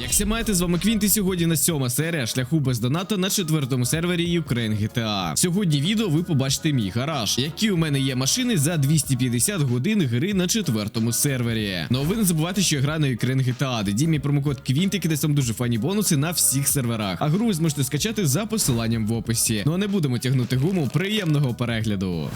Як всі маєте з вами Квінт і сьогодні на сьома серія шляху без доната на четвертому сервері Ukraine GTA. Сьогодні відео ви побачите мій гараж, які у мене є машини за 250 годин гри на четвертому сервері. Ну ви не забувайте, що я граю на Ukraine GTA, де дій мій промокод Квінт, який дасть вам дуже файні бонуси на всіх серверах. А гру ви зможете скачати за посиланням в описі. Ну а не будемо тягнути гуму. Приємного перегляду.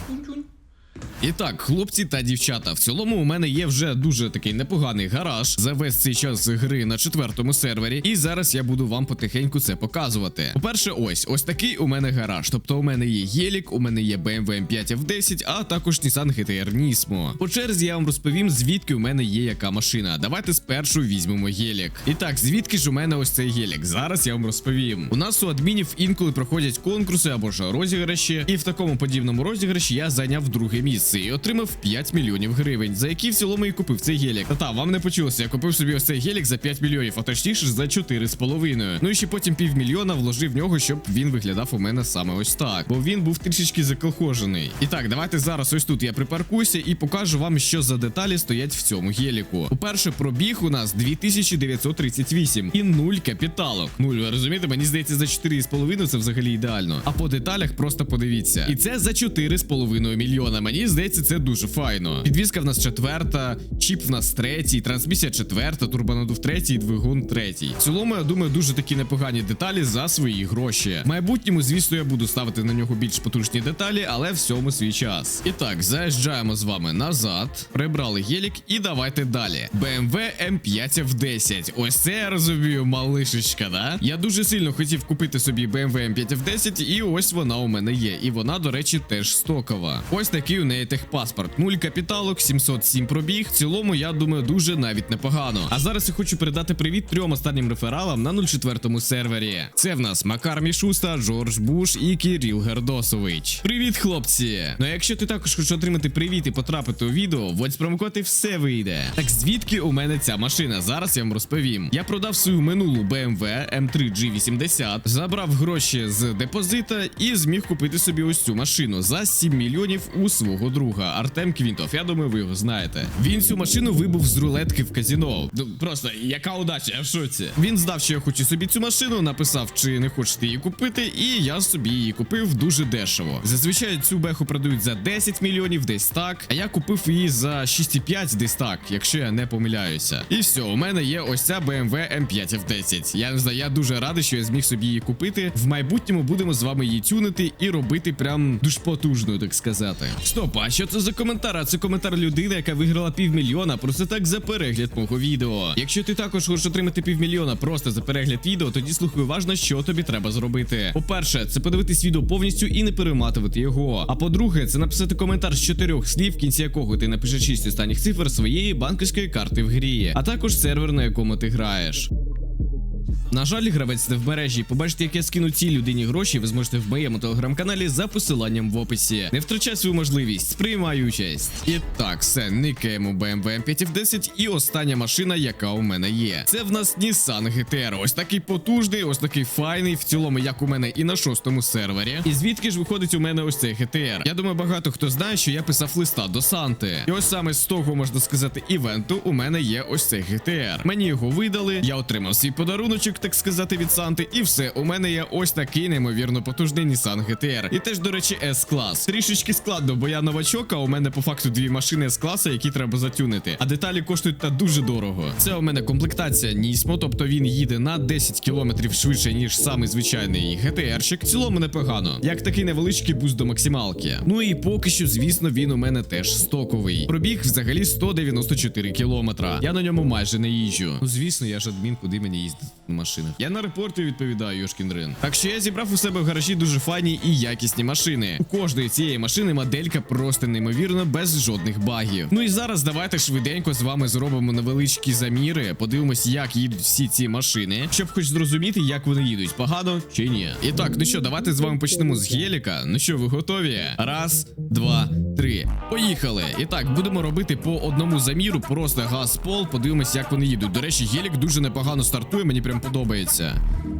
І так, хлопці та дівчата, в цілому у мене є вже дуже такий непоганий гараж за весь цей час гри на четвертому сервері, і зараз я буду вам потихеньку це показувати. По-перше, ось ось такий у мене гараж. Тобто у мене є Гелік, у мене є BMW M5 F10, а також Nissan GTR Nismo. По черзі я вам розповім, звідки у мене є яка машина. Давайте спершу візьмемо Гелік. І так, звідки ж у мене ось цей Гелік? Зараз я вам розповім. У нас у адмінів інколи проходять конкурси або ж розіграші, і в такому подібному розіграші я зайняв друге місце і отримав 5 мільйонів гривень, за які в цілому і купив цей гелік. Та та вам не почулося, я купив собі ось цей гелік за 5 мільйонів, а точніше за 4,5. Ну і ще потім півмільйона вложив в нього, щоб він виглядав у мене саме ось так, бо він був трішечки заколхожений. І так, давайте зараз ось тут я припаркуюся і покажу вам, що за деталі стоять в цьому геліку. По-перше, пробіг у нас 2938 і нуль капіталок. Нуль, ви розумієте, мені здається, за 4,5 це взагалі ідеально. А по деталях просто подивіться. І це за 4,5 мільйона. Мені здається, це дуже файно. Підвізка в нас четверта, чіп в нас третій, трансмісія четверта, турбонадув третій, двигун третій. В цілому, я думаю, дуже такі непогані деталі за свої гроші. В майбутньому, звісно, я буду ставити на нього більш потужні деталі, але всьому свій час. І так, заїжджаємо з вами назад, прибрали гелік і давайте далі. BMW M5 F10. Ось це я розумію, малишечка, да? Я дуже сильно хотів купити собі BMW M5 F10, і ось вона у мене є. І вона, до речі, теж стокова. Ось такий у неї техпаспорт. Нуль капіталок, 707 пробіг. В цілому, я думаю, дуже навіть непогано. А зараз я хочу передати привіт трьом останнім рефералам на 04 сервері. Це в нас Макар Мішуста, Джордж Буш і Кіріл Гердосович. Привіт, хлопці! Ну а якщо ти також хочеш отримати привіт і потрапити у відео, вводь промокод і все вийде. Так звідки у мене ця машина? Зараз я вам розповім. Я продав свою минулу BMW M3 G80, забрав гроші з депозита і зміг купити собі ось цю машину за 7 мільйонів у свого друга Артем Квінтов. Я думаю, ви його знаєте. Він цю машину вибув з рулетки в казіно. Ну, Просто яка удача, я в шоці. Він здав, що я хочу собі цю машину, написав, чи не хочете її купити, і я собі її купив дуже дешево. Зазвичай цю беху продають за 10 мільйонів, десь так. А я купив її за 6,5 десь так, якщо я не помиляюся. І все, у мене є ось ця BMW M5 F10. Я не знаю, я дуже радий, що я зміг собі її купити. В майбутньому будемо з вами її тюнити і робити прям дуже потужною, так сказати. Стоп, а що це за коментар? А це коментар людини, яка виграла півмільйона просто так за перегляд мого відео. Якщо ти також хочеш отримати півмільйона просто за перегляд відео, тоді слухай уважно, що тобі треба зробити. По-перше, це подивитись відео повністю і не перематувати його. А по-друге, це написати коментар з чотирьох слів, в кінці якого ти напишеш шість останніх цифр своєї банківської карти в грі, а також сервер, на якому ти граєш. На жаль, гравець не в мережі. Побачите, як я скину цій людині гроші, ви зможете в моєму телеграм-каналі за посиланням в описі. Не втрачай свою можливість, приймай участь. І так, все, никаємо BMW M5 F10 і остання машина, яка у мене є. Це в нас Nissan GTR. Ось такий потужний, ось такий файний, в цілому, як у мене і на шостому сервері. І звідки ж виходить у мене ось цей GTR? Я думаю, багато хто знає, що я писав листа до Санти. І ось саме з того можна сказати івенту у мене є ось цей GTR. Мені його видали, я отримав свій подаруночок, так сказати, від Санти, і все. У мене є ось такий неймовірно потужний Nissan GTR. І теж, до речі, S-клас. Трішечки складно, бо я новачок, а у мене по факту дві машини S-класа, які треба затюнити. А деталі коштують та дуже дорого. Це у мене комплектація Nismo, тобто він їде на 10 км швидше, ніж самий звичайний GTR-щик. В цілому непогано. Як такий невеличкий буст до максималки. Ну і поки що, звісно, він у мене теж стоковий. Пробіг взагалі 194 кілометра. Я на ньому майже не їжджу. Ну, звісно, я ж адмін, куди мені їздити на машинах. Я на репорти відповідаю, Йошкін Рин. Так що я зібрав у себе в гаражі дуже файні і якісні машини. У кожної цієї машини моделька просто неймовірно без жодних багів. Ну і зараз давайте швиденько з вами зробимо невеличкі заміри. Подивимось, як їдуть всі ці машини, щоб хоч зрозуміти, як вони їдуть. Погано чи ні? І так, ну що, давайте з вами почнемо з геліка. Ну що, ви готові? Раз, два, три. Поїхали. І так, будемо робити по одному заміру, просто газ пол. Подивимось, як вони їдуть. До речі, гелік дуже непогано стартує, мені прям подобається.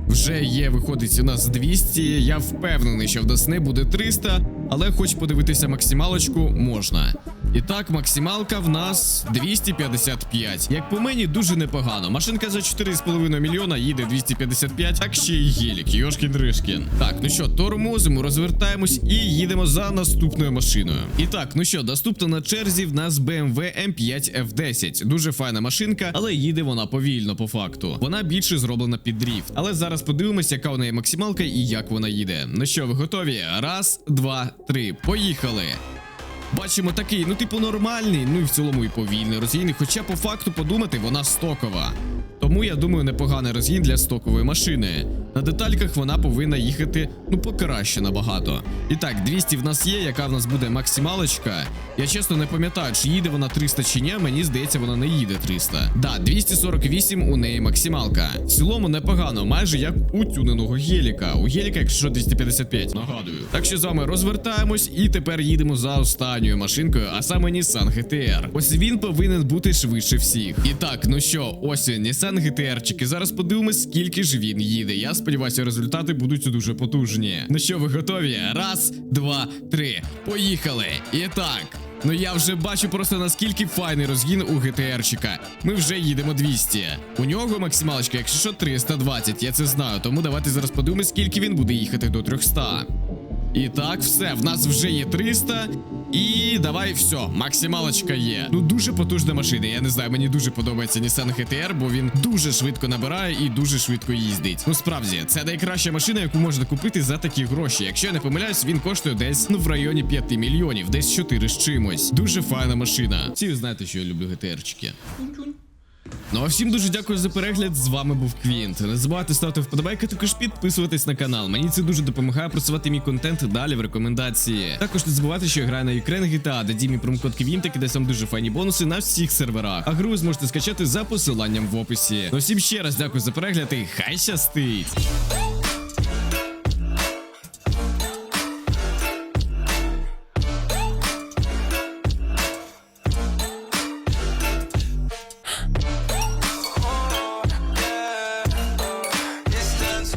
Вже є, виходить, у нас 200. Я впевнений, що в нас буде 300, але хоч подивитися максималочку можна. І так, максималка в нас 255. Як по мені, дуже непогано. Машинка за 4,5 мільйона їде 255, так ще й гелік, Йошкін Ришкін. Так, ну що, тормозимо, розвертаємось і їдемо за наступною машиною. І так, ну що, доступна на черзі в нас BMW M5 F10. Дуже файна машинка, але їде вона повільно по факту. Вона більше зроблена під дріфт. Але зараз подивимося, яка у неї максималка і як вона їде. Ну що, ви готові? Раз, два, три. Поїхали. Бачимо такий, ну типу нормальний, ну і в цілому і повільний розійний. Хоча по факту подумати, вона стокова. Тому я думаю, непоганий розгін для стокової машини. На детальках вона повинна їхати ну покраще набагато. І так, 200 в нас є, яка в нас буде максималочка. Я чесно не пам'ятаю, чи їде вона 300 чи ні. Мені здається, вона не їде 300. Да, 248 у неї максималка. В цілому непогано, майже як у тюненого геліка. У геліка, якщо 255, нагадую. Так що з вами розвертаємось і тепер їдемо за останньою машинкою, а саме Nissan GTR. Ось він повинен бути швидше всіх. І так, ну що, ось він, Nissan GTR-чики. Зараз подивимось, скільки ж він їде. Я сподіваюся, результати будуть дуже потужні. Ну що, ви готові? Раз, два, три. Поїхали! І так. Ну я вже бачу просто наскільки файний розгін у ГТРчика. Ми вже їдемо 200. У нього максималочка, якщо що, 320, я це знаю. Тому давайте зараз подивимось, скільки він буде їхати до 300. І так, все, в нас вже є 300. І давай все, максималочка є. Ну дуже потужна машина. Я не знаю, мені дуже подобається Nissan GTR, бо він дуже швидко набирає і дуже швидко їздить. Ну справді, це найкраща машина, яку можна купити за такі гроші. Якщо я не помиляюсь, він коштує десь ну в районі 5 мільйонів, десь 4 з чимось. Дуже файна машина. Всі ви знаєте, що я люблю GTR-чики. Ну а всім дуже дякую за перегляд. З вами був Квінт. Не забувайте ставити вподобайки, також підписуватись на канал. Мені це дуже допомагає просувати мій контент далі в рекомендації. Також не забувайте, що я граю на Ukraine GTA, де дімі промокод Квінт, де сам дуже файні бонуси на всіх серверах. А гру зможете скачати за посиланням в описі. Ну всім ще раз дякую за перегляд і хай щастить!